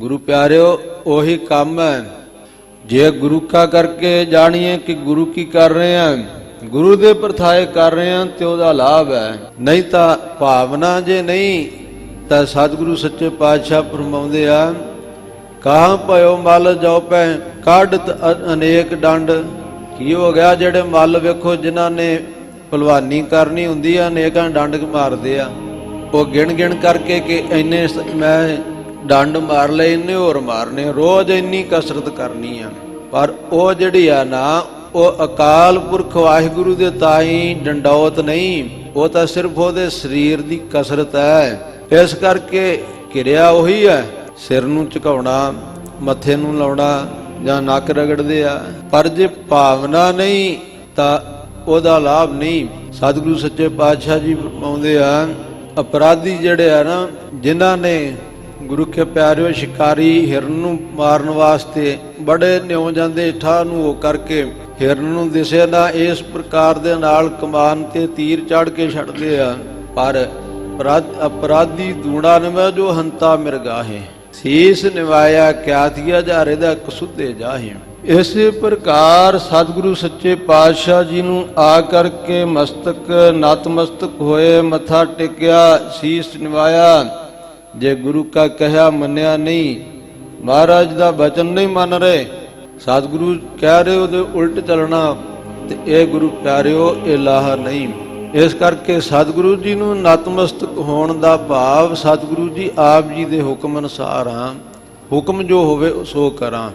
ਗੁਰੂ ਪਿਆਰਿਓ, ਉਹੀ ਕੰਮ ਹੈ। ਜੇ ਗੁਰੂ ਕਾ ਕਰਕੇ ਜਾਣੀਏ ਕਿ ਗੁਰੂ ਕੀ ਕਰ ਰਹੇ ਹਾਂ ਗੁਰੂ ਦੇ ਪ੍ਰਥਾਏ ਕਰ ਰਹੇ ਹਾਂ ਤੇ ਉਹਦਾ ਲਾਭ ਹੈ। ਨਹੀਂ ਤਾਂ ਭਾਵਨਾ ਜੇ ਨਹੀਂ, ਤਾਂ ਸਤਿਗੁਰੂ ਸੱਚੇ ਪਾਤਸ਼ਾਹ ਫਰਮਾਉਂਦੇ ਆ, ਕਾਹ ਭਇਓ ਮਲ ਜਾਉ ਪੈ ਕਾਢਤ ਅਨੇਕ ਡੰਡ। ਕੀ ਹੋ ਗਿਆ ਜਿਹੜੇ ਮਲ ਵੇਖੋ ਜਿਨ੍ਹਾਂ ਨੇ ਭਲਵਾਨੀ ਕਰਨੀ ਹੁੰਦੀ ਆ, ਅਨੇਕਾਂ ਡੰਡ ਮਾਰਦੇ ਆ। ਉਹ ਗਿਣ ਗਿਣ ਕਰਕੇ ਕਿ ਇੰਨੇ ਮੈਂ ਡੰਡ ਮਾਰ ਲਏ, ਇੰਨੇ ਹੋਰ ਮਾਰਨੇ ਰੋਜ਼ ਇੰਨੀ ਕਸਰਤ ਕਰਨੀ ਆ। ਪਰ ਉਹ ਜਿਹੜੀ ਆ ਨਾ, ਉਹ ਅਕਾਲ ਪੁਰਖ ਵਾਹਿਗੁਰੂ ਦੇ ਤਾਈ ਡੰਡੌਤ ਨਹੀਂ, ਉਹ ਤਾਂ ਸਿਰਫ ਉਹਦੇ ਸਰੀਰ ਦੀ ਕਸਰਤ ਹੈ ਇਸ ਕਰਕੇ ਕਿਰਿਆ ਉਹੀ ਹੈ ਸਿਰ ਨੂੰ ਝੁਕਾਉਣਾ, ਮੱਥੇ ਨੂੰ ਲਾਉਣਾ ਜਾਂ ਨੱਕ ਰਗੜਦੇ ਆ। ਪਰ ਜੇ ਭਾਵਨਾ ਨਹੀਂ, ਤਾਂ ਉਹਦਾ ਲਾਭ ਨਹੀਂ। ਸਤਿਗੁਰੂ ਸੱਚੇ ਪਾਤਸ਼ਾਹ ਜੀ ਫਰਮਾਉਂਦੇ ਆ, ਅਪਰਾਧੀ ਜਿਹੜੇ ਆ ਨਾ, ਜਿਨ੍ਹਾਂ ਨੇ ਗੁਰੂ ਕੇ ਪਿਆਰਿਓ, ਸ਼ਿਕਾਰੀ ਹਿਰਨ ਨੂੰ ਮਾਰਨ ਵਾਸਤੇ ਬੜੇ ਨਿਉ ਜਾਂਦੇ ਠਾਹ ਨੂੰ ਉਹ ਕਰਕੇ ਹਿਰਨ ਨੂੰ ਦਿਸੇ ਨਾ, ਇਸ ਪ੍ਰਕਾਰ ਦੇ ਨਾਲ ਕਮਾਨ ਤੇ ਤੀਰ ਚੜ ਕੇ ਛੱਡਦੇ ਆ। ਪਰ ਅਪਰਾਧੀ ਦੂਣਾ ਨਵੇਂ ਜੋ ਹੰਤਾ ਮਿਰਗਾਹੇ ਸੀਸ ਨਿਵਾਇਆ ਕਿਆਤੀਆ ਜਾਰੇ ਦਾ ਕਸੁੱਦੇ ਜਾਹੇ। ਇਸੇ ਪ੍ਰਕਾਰ ਸਤਿਗੁਰੂ ਸੱਚੇ ਪਾਤਸ਼ਾਹ ਜੀ ਨੂੰ ਆ ਕਰਕੇ ਮਸਤਕ, ਨਤਮਸਤਕ ਹੋਏ, ਮੱਥਾ ਟੇਕਿਆ, ਸੀਸ ਨਿਵਾਇਆ। ਜੇ ਗੁਰੂ ਕਾ ਕਹਿਆ ਮੰਨਿਆ ਨਹੀਂ, ਮਹਾਰਾਜ ਦਾ ਬਚਨ ਨਹੀਂ ਮੰਨ ਰਹੇ। ਸਤਿਗੁਰੂ ਕਹਿ ਰਹੇ ਉਹਦੇ ਉਲਟ ਚੱਲਣਾ, ਤੇ ਇਹ ਗੁਰੂ ਪਿਆਰਿਓ, ਇਹ ਲਾਹਾ ਨਹੀਂ। ਇਸ ਕਰਕੇ ਸਤਿਗੁਰੂ ਜੀ ਨੂੰ ਨਤਮਸਤਕ ਹੋਣ ਦਾ ਭਾਵ ਸਤਿਗੁਰੂ ਜੀ ਆਪ ਜੀ ਦੇ ਹੁਕਮ ਅਨੁਸਾਰ ਹਾਂ ਹੁਕਮ ਜੋ ਹੋਵੇ, ਸੋ ਕਰਾਂ।